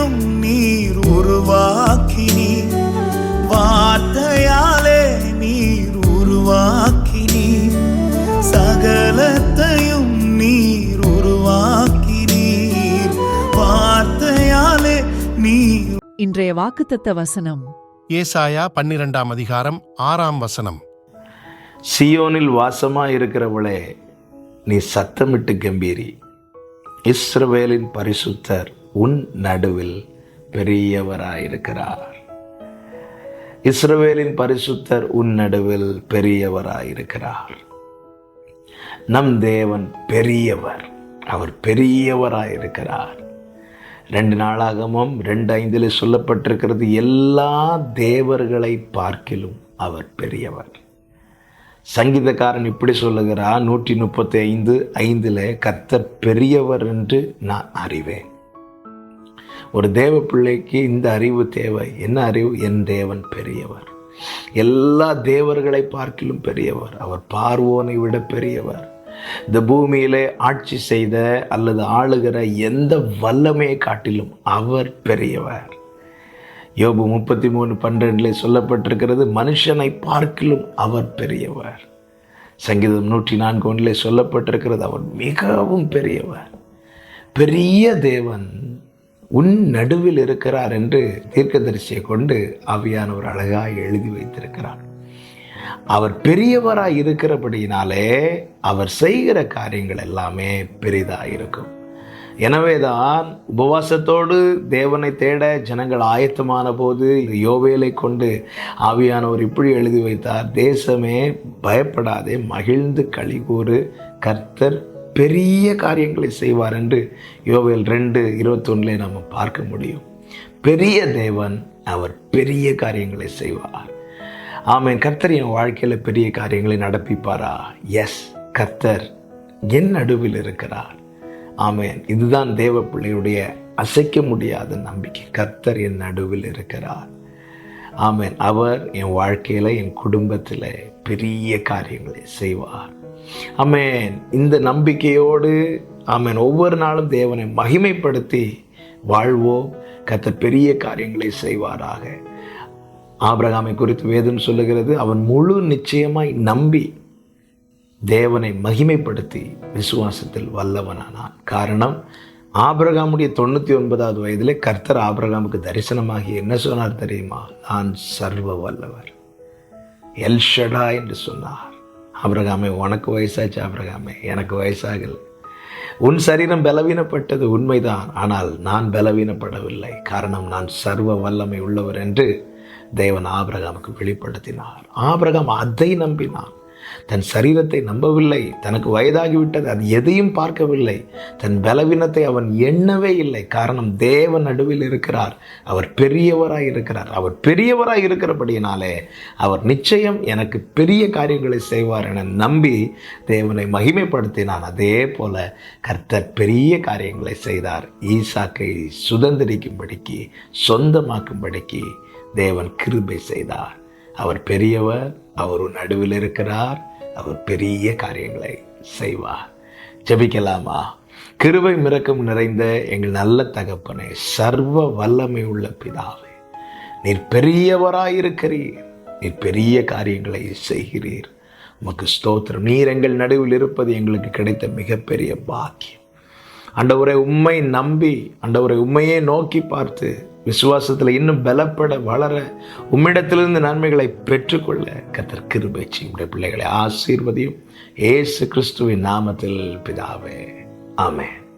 சகலத்தையும் நீர் உருவாக்கினீர் வார்த்தையாலே நீர் உருவாக்கினீர் சகலத்தையும் நீர் உருவாக்கினீர். வார்த்தையாலே நீர் இன்றைய வாக்குத்தத்த வசனம். ஏசாயா பன்னிரெண்டாம் அதிகாரம் ஆறாம் வசனம். சியோனில் வாசமாய் இருக்கிறவளே நீ சத்தமிட்டு கம்பீரி. இஸ்ரவேலின் பரிசுத்தர் உன் நடுவில் பெரியவராயிருக்கிறார். இஸ்ரவேலின் பரிசுத்தர் உன் நடுவில் பெரியவராயிருக்கிறார். நம் தேவன் பெரியவர் அவர் பெரியவராயிருக்கிறார். ரெண்டு நாளாகமும் ரெண்டு ஐந்தில் சொல்லப்பட்டிருக்கிறது எல்லா தேவர்களை பார்க்கிலும் அவர் பெரியவர். சங்கீதக்காரன் இப்படி சொல்லுகிறார் நூற்றி முப்பத்தி ஐந்து ஐந்தில் கத்த பெரியவர் என்று நான் அறிவேன். ஒரு தேவ பிள்ளைக்கு இந்த அறிவு தேவை. என்ன அறிவு? என் தேவன் பெரியவர். எல்லா தேவர்களை பார்க்கிலும் பெரியவர். அவர் பார்வோனை விட பெரியவர். இந்த பூமியிலே ஆட்சி செய்த அல்லது ஆளுகிற எந்த வல்லமையை காட்டிலும் அவர் பெரியவர். யோபு முப்பத்தி மூணு பன்னிரெண்டில் சொல்லப்பட்டிருக்கிறது மனுஷனை பார்க்கிலும் அவர் பெரியவர். சங்கீதம் நூற்றி நான்கு ஒன்றிலே சொல்லப்பட்டிருக்கிறது அவர் மிகவும் பெரியவர். பெரிய தேவன். உன் நடுவில் இருக்கிறார் என்று தீர்க்கதரிசியை கொண்டு ஆவியானவர் அழகாக எழுதி வைத்திருக்கிறார். அவர் பெரியவராய் இருக்கிறபடியினாலே அவர் செய்கிற காரியங்கள் எல்லாமே பெரிதாக இருக்கும். எனவேதான் உபவாசத்தோடு தேவனை தேட ஜனங்கள் ஆயத்தமான போது யோவேலை கொண்டு ஆவியானவர் இப்படி எழுதி வைத்தார் தேசமே பயப்படாதே மகிழ்ந்து கழிகூறு கர்த்தர் பெரிய காரியங்களை செய்வார் என்று யோவேல் ரெண்டு இருபத்தொன்னிலே நம்ம பார்க்க முடியும். பெரிய தேவன் அவர் பெரிய காரியங்களை செய்வார். ஆமேன். கர்த்தர் என் வாழ்க்கையில் பெரிய காரியங்களை நடப்பிப்பாரா? எஸ் கர்த்தர் என் நடுவில் இருக்கிறார். ஆமேன். இதுதான் தேவ பிள்ளையுடைய அசைக்க முடியாத நம்பிக்கை. கர்த்தர் என் நடுவில் இருக்கிறார். ஆமேன். அவர் என் வாழ்க்கையில் என் குடும்பத்தில் பெரிய காரியங்களை செய்வார். அமேன் இந்த நம்பிக்கையோடு அமேன் ஒவ்வொரு நாளும் தேவனை மகிமைப்படுத்தி வாழ்வோம். கர்த்தர் பெரிய காரியங்களை செய்வாராக. ஆபிரகாமை குறித்து வேதம் சொல்லுகிறது அவன் முழு நிச்சயமாய் நம்பி தேவனை மகிமைப்படுத்தி விசுவாசத்தில் வல்லவனானான். காரணம் ஆபிரகாமுடைய தொண்ணூற்றி ஒன்பதாவது வயதிலே கர்த்தர் ஆபிரகாமுக்கு தரிசனமாகி என்ன சொன்னார் தெரியுமா? நான் சர்வ வல்லவர். எல்ஷடா என்று சொன்னார். ஆபிரகாமே உனக்கு வயசாச்சு ஆபிரகாமே எனக்கு வயசாகலை. உன் சரீரம் பலவீனப்பட்டது உண்மைதான் ஆனால் நான் பலவீனப்படவில்லை. காரணம் நான் சர்வ வல்லமை உள்ளவர் என்று தேவன் ஆபிரகாமுக்கு வெளிப்படுத்தினார். ஆபிரகாம் அதை நம்பினான். தன் சரீரத்தை நம்பவில்லை தனக்கு வயதாகிவிட்டது அது எதையும் பார்க்கவில்லை. தன் பலவீனத்தை அவன் எண்ணவே இல்லை. காரணம் தேவன் நடுவில் இருக்கிறார். அவர் பெரியவராய் இருக்கிறார். அவர் பெரியவராய் இருக்கிறபடியினாலே அவர் நிச்சயம் எனக்கு பெரிய காரியங்களை செய்வார் என நம்பி தேவனை மகிமைப்படுத்தினான். அதே போல கர்த்தர் பெரிய காரியங்களை செய்தார். ஈசாக்கை சுதந்திரிக்கும்படிக்கு சொந்தமாக்கும்படிக்கு தேவன் கிருபை செய்தார். அவர் பெரியவர் அவர் உன் நடுவில் இருக்கிறார் அவர் பெரிய காரியங்களை செய்வார். ஜெபிக்கலாமா? கிருவை மிரக்கம் நிறைந்த எங்கள் நல்ல தகப்பனே சர்வ வல்லமை உள்ள பிதாவே நீர் பெரியவராயிருக்கிறீர் நீர் பெரிய காரியங்களை செய்கிறீர். உமக்கு ஸ்தோத்திரம். நீர் எங்கள் நடுவில் இருப்பது எங்களுக்கு கிடைத்த மிகப்பெரிய பாக்கியம். அண்டவரை உண்மை நம்பி அண்டவரை உண்மையே நோக்கி பார்த்து விசுவாசத்தில் இன்னும் பலப்பட வளர உம்மிடத்திலிருந்து நன்மைகளை பெற்றுக்கொள்ள கத்தர் கிருபை உடைய பிள்ளைகளை ஆசீர்வதியும். ஏசு கிறிஸ்துவின் நாமத்தில் பிதாவே. ஆமென்.